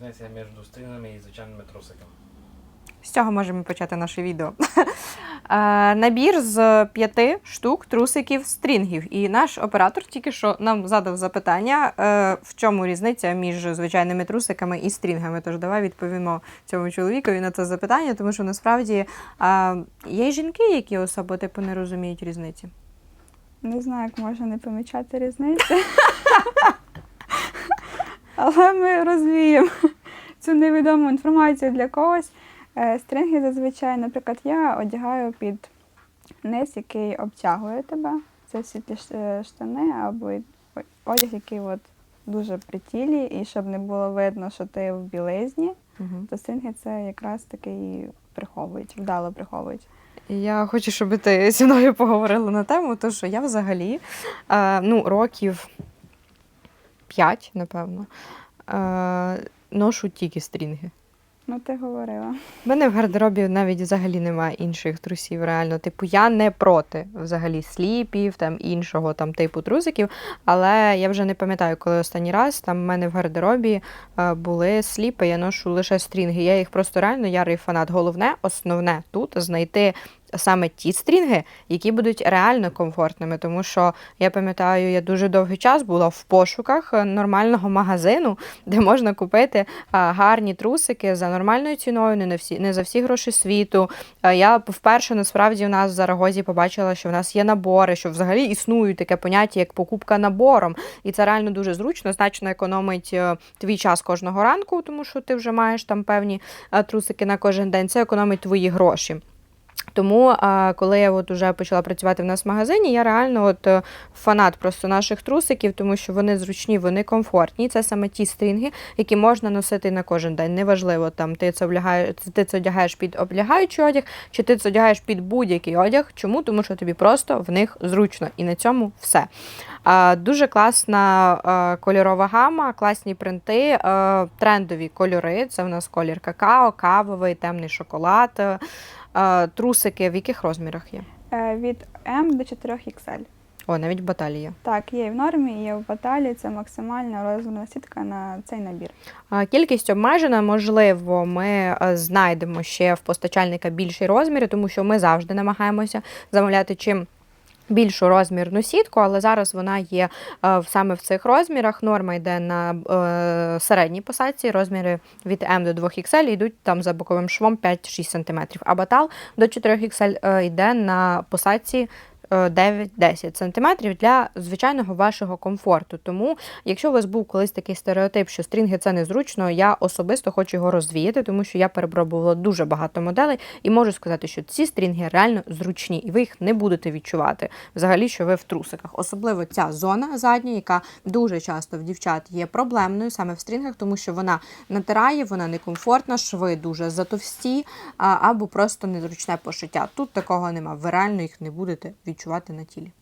різниця між стрінами і звичайними трусиками? З цього можемо почати наше відео. Е, Набір з п'яти штук трусиків стрінгів. І наш оператор тільки що нам задав запитання, е, в чому різниця між звичайними трусиками і стрінгами. Тож давай відповімо цьому чоловікові на це запитання, тому що насправді е, є й жінки, які особо типу не розуміють різниці. Не знаю, як можна не помічати різниці. Але ми розвіємо цю невідому інформацію для когось. Е, Стринги зазвичай, наприклад, я одягаю під низ, який обтягує тебе. Це світлі е, штани або одяг, який от дуже при тілі, і щоб не було видно, що ти в білизні, Угу. то стринги це якраз таки і приховують, вдало приховують. Я хочу, щоб ти зі мною поговорила на тему, тому що я взагалі е, ну, років 5, напевно, ношу тільки стрінги. Ну, ти говорила. У мене в гардеробі навіть взагалі немає інших трусів. Реально, типу, я не проти взагалі сліпів, там іншого там типу трусиків. Але я вже не пам'ятаю, коли останній раз там в мене в гардеробі е, були сліпи, я ношу лише стрінги. Я їх просто реально ярий фанат. Головне, основне тут знайти. Саме ті стрінги, які будуть реально комфортними, тому що я пам'ятаю, я дуже довгий час була в пошуках е, нормального магазину, де можна купити гарні трусики за нормальною ціною, не на всі не за всі гроші світу. Я вперше насправді у нас в Зарагозі побачила, що в нас є набори, що взагалі існують таке поняття, як покупка набором. І це реально дуже зручно, значно економить е, твій час кожного ранку, тому що ти вже маєш там певні е, трусики на кожен день. Це економить твої гроші. Тому, коли я от уже почала працювати в нас в магазині, я реально от е, фанат просто наших трусиків, тому що вони зручні, вони комфортні. Це саме ті стрінги, які можна носити на кожен день. Неважливо, там ти це облягаєш, ти це одягаєш під облягаючий одяг, чи ти це одягаєш під будь-який одяг. Чому? Тому що тобі просто в них зручно. І на цьому все. Дуже класна кольорова гама, класні принти, трендові кольори. Це в нас колір какао, кавовий, темний шоколад. Трусики в яких розмірах є? Е, Від М до 4XL. О, навіть баталії. Так, є і в нормі, є в баталі. Це максимальна розмірна сітка на цей набір. Кількість обмежена, можливо, ми е, знайдемо ще в постачальника більші розміри, тому що ми завжди намагаємося замовляти чим. Більшу розмірну сітку, але зараз вона є е, саме в цих розмірах. Норма йде на е, середній посадці, розміри від М до 2XL йдуть там за боковим швом 5-6 см, а батал до 4XL е, йде на посадці 9-10 см для звичайного вашого комфорту. Тому, якщо у вас був колись такий стереотип, що стрінги це незручно, я особисто хочу його розвіяти, тому що я перепробувала дуже багато моделей і можу сказати, що ці стрінги реально зручні, і ви їх не будете відчувати взагалі, що ви в трусиках. Особливо ця зона задня, яка дуже часто в дівчат є проблемною саме в стрінгах, тому що вона натирає, вона некомфортна, шви дуже затовсті або просто незручне пошиття. Тут такого нема. Ви реально їх не будете відчувати на тілі.